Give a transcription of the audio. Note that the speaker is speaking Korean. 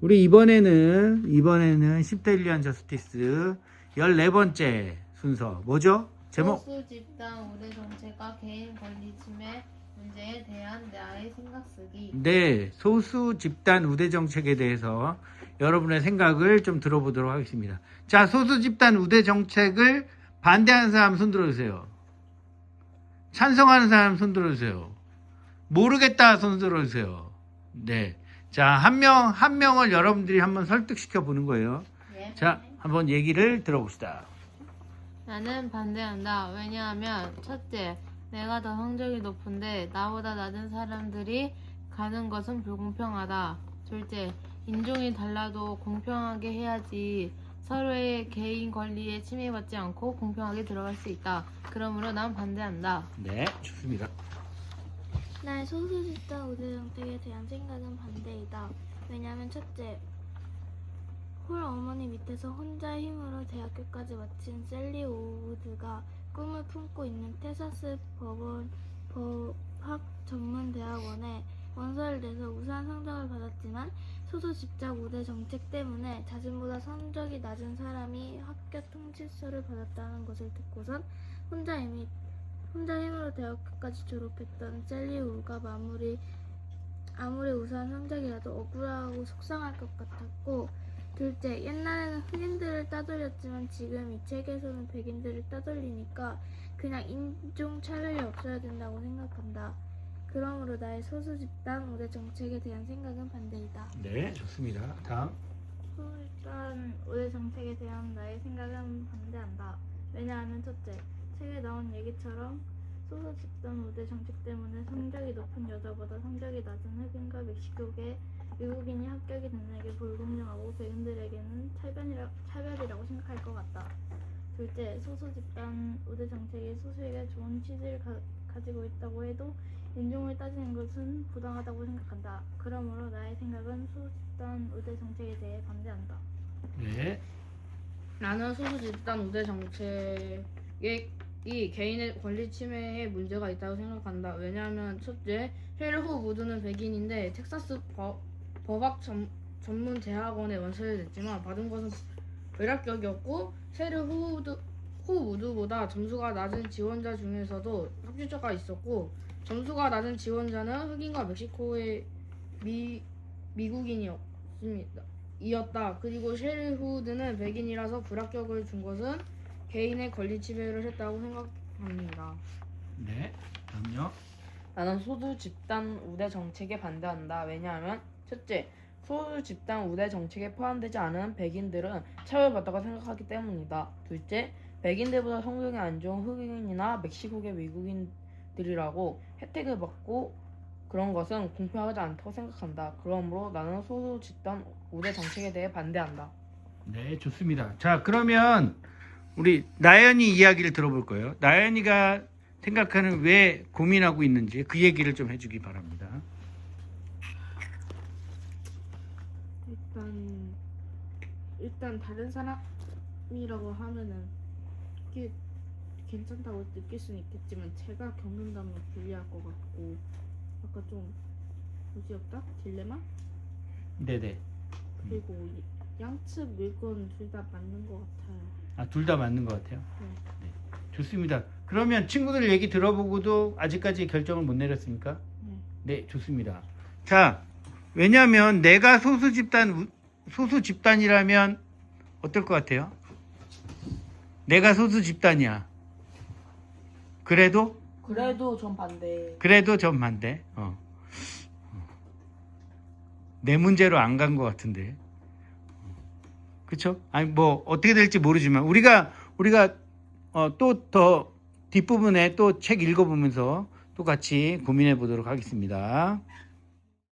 우리 이번에는 이번에는 10대 1년 저스티스 14번째 순서 뭐죠? 제목 소수 집단 우대 정체가 개인 권리 침해 문제에 대한 나의 생각 쓰기. 네, 소수 집단 우대 정책에 대해서 여러분의 생각을 좀 들어보도록 하겠습니다. 자, 소수 집단 우대 정책을 반대하는 사람 손 들어주세요. 찬성하는 사람 손 들어주세요. 모르겠다 손 들어주세요. 네. 자, 한 명, 한 명을 여러분들이 한번 설득시켜 보는 거예요. 예. 자, 한번 얘기를 들어봅시다. 나는 반대한다. 왜냐하면 첫째, 내가 더 성적이 높은데 나보다 낮은 사람들이 가는 것은 불공평하다. 둘째, 인종이 달라도 공평하게 해야지 서로의 개인 권리에 침해받지 않고 공평하게 들어갈 수 있다. 그러므로 난 반대한다. 네, 좋습니다. 나의 소수 집단 우대 정책에 대한 생각은 반대이다. 왜냐하면 첫째, 홀 어머니 밑에서 혼자 힘으로 대학교까지 마친 셀리 오우드가 꿈을 품고 있는 테사스 법원 법학 전문 대학원에 원서를 내서 우수한 성적을 받았지만 소수 집단 우대 정책 때문에 자신보다 성적이 낮은 사람이 학교 통지서를 받았다는 것을 듣고선 혼자 이미 혼자 힘으로 대학교까지 졸업했던 셀리우가 마무리 아무리 우수한 성적이라도 억울하고 속상할 것 같았고 둘째 옛날에는 흑인들을 따돌렸지만 지금 이 책에서는 백인들을 따돌리니까 그냥 인종 차별이 없어야 된다고 생각한다. 그러므로 나의 소수 집단 우대 정책에 대한 생각은 반대이다. 네, 좋습니다. 다음. 소수 집단 우대 정책에 대한 나의 생각은 반대한다. 왜냐하면 첫째, 책에 나온 얘기처럼 소수 집단 우대 정책 때문에 성적이 높은 여자보다 성적이 낮은 흑인과 멕시코계 미국인이 합격이 되는 게 불공정하고 백인들에게는 차별이라, 차별이라고 생각할 것 같다. 둘째, 소수 집단 우대 정책이 소수에게 좋은 취지를 가, 가지고 있다고 해도 인종을 따지는 것은 부당하다고 생각한다. 그러므로 나의 생각은 소수 집단 우대 정책에 대해 반대한다. 네. 나는 소수 집단 우대 정책이 이 개인의 권리 침해에 문제가 있다고 생각한다. 왜냐하면 첫째, 헬후 무드는 백인인데 텍사스 법, 법학 전, 전문 대학원에 원서를 냈지만 받은 것은 외락격이었고 셰르 후우드 후 우드보다 점수가 낮은 지원자 중에서도 합격자가 있었고 점수가 낮은 지원자는 흑인과 멕시코의 미 미국인이었습니다. 이었다. 그리고 셰리 후드는 백인이라서 불합격을 준 것은 개인의 권리 침해를 했다고 생각합니다. 네. 다음요. 나는 소수 집단 우대 정책에 반대한다. 왜냐하면 첫째, 소수 집단 우대 정책에 포함되지 않은 백인들은 차별받다고 생각하기 때문이다. 둘째, 백인들보다 성적이 안 좋은 흑인이나 멕시코계 미국인들이라고 혜택을 받고 그런 것은 공평하지 않다고 생각한다. 그러므로 나는 소수 집단 우대 정책에 대해 반대한다. 네, 좋습니다. 자, 그러면 우리 나연이 이야기를 들어볼 거예요. 나연이가 생각하는 왜 고민하고 있는지 그 얘기를 좀 해주기 바랍니다. 일단 일단 다른 사람이라고 하면은 이게 괜찮다고 느낄 수는 있겠지만 제가 겪는다면 불리할 것 같고 아까 좀 뭐지였다 딜레마 네네. 그리고 이- 양측 물건 둘 다 맞는 것 같아요. 아, 둘 다 맞는 것 같아요. 네. 네. 좋습니다. 그러면 친구들 얘기 들어보고도 아직까지 결정을 못 내렸습니까? 네. 네, 좋습니다. 자, 왜냐하면 내가 소수 집단 우- 소수 집단이라면 어떨 것 같아요? 내가 소수 집단이야. 그래도 그래도 전 반대. 그래도 전 반대. 어. 내 문제로 안 간 것 같은데. 그렇죠? 아니 뭐 어떻게 될지 모르지만 우리가 우리가 어, 또 더 뒷부분에 또 책 읽어보면서 또 같이 고민해 보도록 하겠습니다.